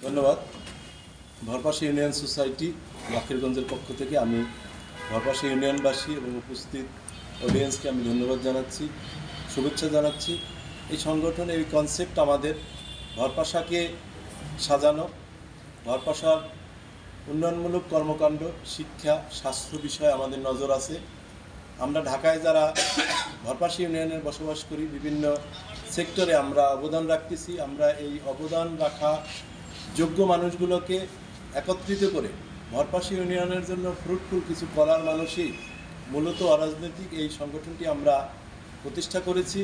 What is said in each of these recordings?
ধন্যবাদ। Bharpasha union society লাখিরগঞ্জের পক্ষ থেকে আমি ভরপাশা ইউনিয়নবাসী এবং উপস্থিত অডিয়েন্সকে আমি ধন্যবাদ জানাচ্ছি, শুভেচ্ছা জানাচ্ছি। এই সংগঠনের এই কনসেপ্ট আমাদের ভরপাশাকে সাজানো, ভরপাশার উন্নয়নমূলক কর্মকাণ্ড, শিক্ষা, স্বাস্থ্য বিষয়ে আমাদের নজর আছে। আমরা ঢাকায় যারা ভরপাশি ইউনিয়নের বসবাস করি, বিভিন্ন সেক্টরে আমরা অবদান রাখতেছি। আমরা এই অবদান রাখা যোগ্য মানুষগুলোকে একত্রিত করে ভরপাশি ইউনিয়নের জন্য ফ্রুটফুল কিছু করার মানুষই মূলত অরাজনৈতিক এই সংগঠনটি আমরা প্রতিষ্ঠা করেছি।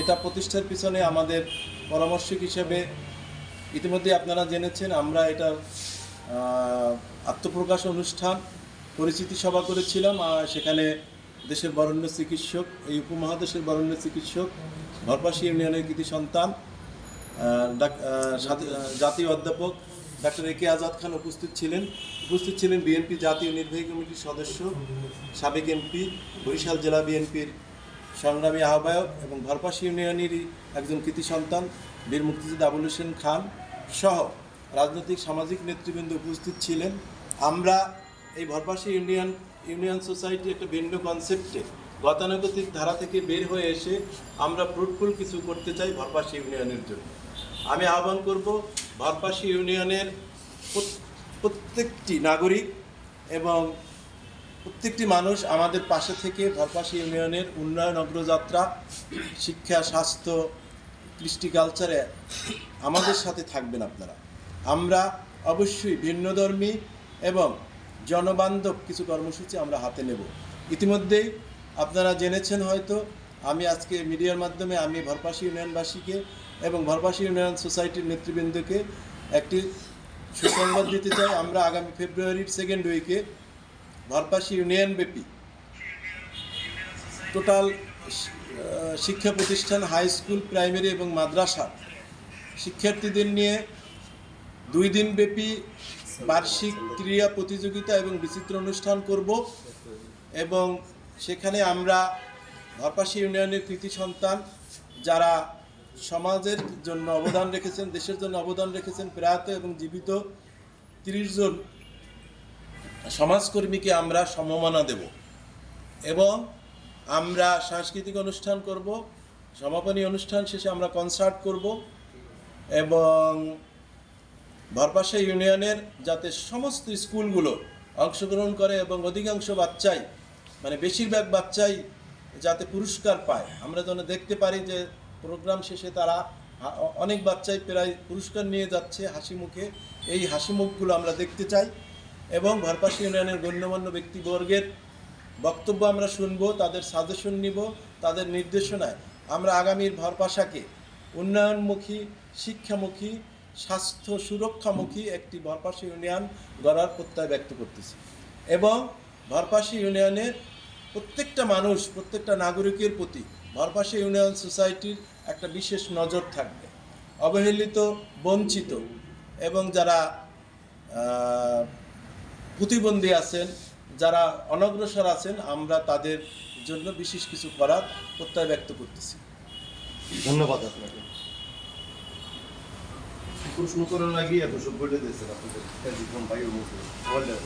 এটা প্রতিষ্ঠার পিছনে আমাদের পরামর্শক হিসেবে ইতিমধ্যে আপনারা জেনেছেন, আমরা এটা আত্মপ্রকাশ অনুষ্ঠান, পরিচিতি সভা করেছিলাম আর সেখানে দেশের বরেণ্য চিকিৎসক, এই উপমহাদেশের বরেণ্য চিকিৎসক ভরপাশি ইউনিয়নের কৃতি সন্তান জাতীয় অধ্যাপক ডাক্তার এ কে আজাদ খান উপস্থিত ছিলেন। উপস্থিত ছিলেন বিএনপি জাতীয় নির্বাহী কমিটির সদস্য, সাবেক এমপি বরিশাল জেলা বিএনপির সংগ্রামী আহ্বায়ক এবং ভরপাশি ইউনিয়নেরই একজন কৃতি সন্তান, বীর মুক্তিযোদ্ধা আবুল হোসেন খান সহ রাজনৈতিক সামাজিক নেতৃবৃন্দ উপস্থিত ছিলেন। আমরা এই ভরপাশি ইউনিয়ন ইউনিয়ন সোসাইটি একটা ভিন্ন কনসেপ্টে গতানুগতিক ধারা থেকে বের হয়ে এসে আমরা ফ্রুটফুল কিছু করতে চাই ভরপাশি ইউনিয়নের জন্য। আমি আহ্বান করব ভরপাশি ইউনিয়নের প্রত্যেকটি নাগরিক এবং প্রত্যেকটি মানুষ আমাদের পাশে থেকে ভরপাশি ইউনিয়নের উন্নয়ন অগ্রযাত্রা, শিক্ষা, স্বাস্থ্য, কৃষ্টি কালচারে আমাদের সাথে থাকবেন আপনারা। আমরা অবশ্যই ভিন্নধর্মী এবং জনবান্ধব কিছু কর্মসূচি আমরা হাতে নেব। ইতিমধ্যেই আপনারা জেনেছেন হয়তো, আমি আজকে মিডিয়ার মাধ্যমে আমি ভরপাশি ইউনিয়নবাসীকে এবং ভরপাশি ইউনিয়ন সোসাইটির নেতৃবৃন্দকে একটি সুসংবাদ দিতে চাই। আমরা আগামী ফেব্রুয়ারির সেকেন্ড উইকে ভরপাশি ইউনিয়ন ব্যাপী টোটাল শিক্ষা প্রতিষ্ঠান হাই স্কুল প্রাইমারি এবং মাদ্রাসা শিক্ষার্থীদের নিয়ে দুই দিন ব্যাপী বার্ষিক ক্রীড়া প্রতিযোগিতা এবং বিচিত্র অনুষ্ঠান করব এবং সেখানে আমরা ভরপাশি ইউনিয়নের কৃতি সন্তান যারা সমাজের জন্য অবদান রেখেছেন, দেশের জন্য অবদান রেখেছেন প্রয়াত এবং জীবিত তিরিশ জন সমাজকর্মীকে আমরা সম্মাননা দেব এবং আমরা সাংস্কৃতিক অনুষ্ঠান করব, সমাপনী অনুষ্ঠান শেষে আমরা কনসার্ট করব এবং ভরপাশা ইউনিয়নের যাতে সমস্ত স্কুলগুলো অংশগ্রহণ করে এবং অধিকাংশ বাচ্চাই মানে বেশিরভাগ বাচ্চাই যাতে পুরস্কার পায়। আমরা যেন দেখতে পারি যে প্রোগ্রাম শেষে তারা অনেক বাচ্চাই প্রায় পুরস্কার নিয়ে যাচ্ছে হাসি মুখে। এই হাসি মুখগুলো আমরা দেখতে চাই এবং ভরপাশা ইউনিয়নের গণ্যমান্য ব্যক্তিবর্গের বক্তব্য আমরা শুনব, তাদের সাজেশন নিব, তাদের নির্দেশনায়। আমরা আগামীর ভরপাশাকে উন্নয়নমুখী, শিক্ষামুখী, স্বাস্থ্য সুরক্ষামুখী একটি ভরপাশা ইউনিয়ন গড়ার প্রত্যয় ব্যক্ত করতেছি। এবং ভরপাশা ইউনিয়নের প্রত্যেকটা মানুষ, প্রত্যেকটা নাগরিকের প্রতি ভরপাশা ইউনিয়ন সোসাইটির একটা বিশেষ নজর থাকবে। অবহেলিত বঞ্চিত এবং যারা প্রতিবন্ধী আছেন যারা অনগ্রসর আছেন আমরা তাদের জন্য বিশেষ কিছু করার প্রত্যয় ব্যক্ত করতেছি। ধন্যবাদ আপনাকে। প্রশ্ন করার আগে এত সব বলে দিয়েছেন আপনাদের। ভাইয়ের মুখে। বললেন